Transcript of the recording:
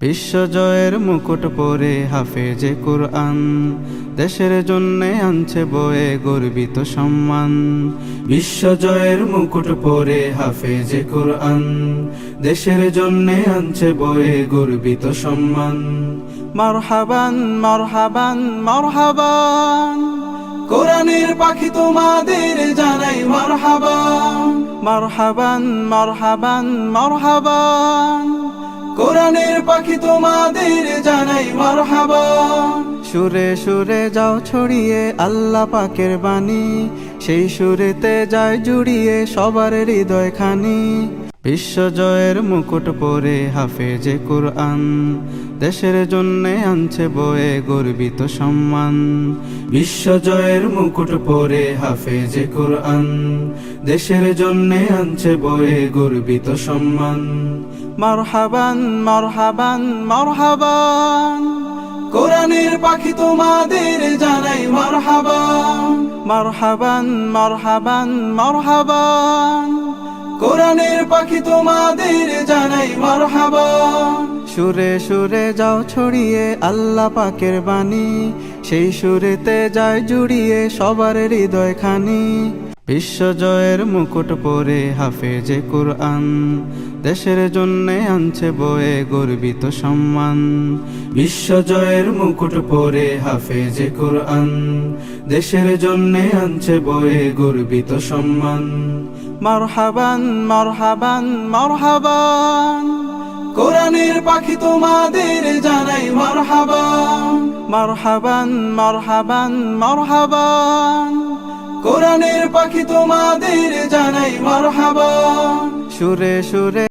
বিশ্বজয়ের মুকুট পরে হাফেজে কুরআন। দেশের জন্যে আনছে বয়ে গর্বিত সম্মান। বিশ্বজয়ের মুকুট পরে হাফেজে কুরআন। দেশের জন্যে আনছে বয়ে গর্বিত সম্মান। মারহাবান মারহাবান মারহাবান। কোরআনের পাখি তোমাদের জানাই মারহাবান। মারহাবান মারহাবান মারহাবান। কোরআনের পাখি তোমাদের জানাই মারহাবা। সুরে সুরে যাও ছড়িয়ে আল্লাহ পাকের বাণী, সেই সুরেতে যায় জুড়িয়ে সবার হৃদয় খানি। বিশ্বজয়ের মুকুট পরে হাফেজে কুরআন, দেশের জন্যে আনছে বয়ে গর্বিত সম্মান। বিশ্বজয়ের মুকুট পরে হাফেজে কুরআন, দেশের জন্যে আনছে বয়ে গর্বিত সম্মান। মারহাবান মারহাবান মারহাবান, কোরআনের পাখি তোমাদের জানাই মারহাবান। মারহাবান মারহাবান মারহাবান। কোরআনের পাখি তোমাদের জানাই মারহাবান সুরে সুরে যাও ছড়িয়ে আল্লাহ পাকের বাণী, সেই সুরেতে যায় জুড়িয়ে সবার হৃদয় খানি। বিশ্বজয়ের মুকুট পরে হাফেজে কুরআন, দেশের জন্যে আনছে বয়ে গর্বিত সম্মান। বিশ্বজয়ের মুকুট পরে হাফেজে কুরআন, দেশের জন্যে আনছে বয়ে গর্বিত সম্মান। মারহাবান মারহাবান মারহাবান। কোরআনের পাখি তোমাদের জানাই মারহাবান। মারহাবান মারহাবান মারহাবান। কোরআনের পাখি তোমাদের জানাই মারহাবান। সুরে সুরে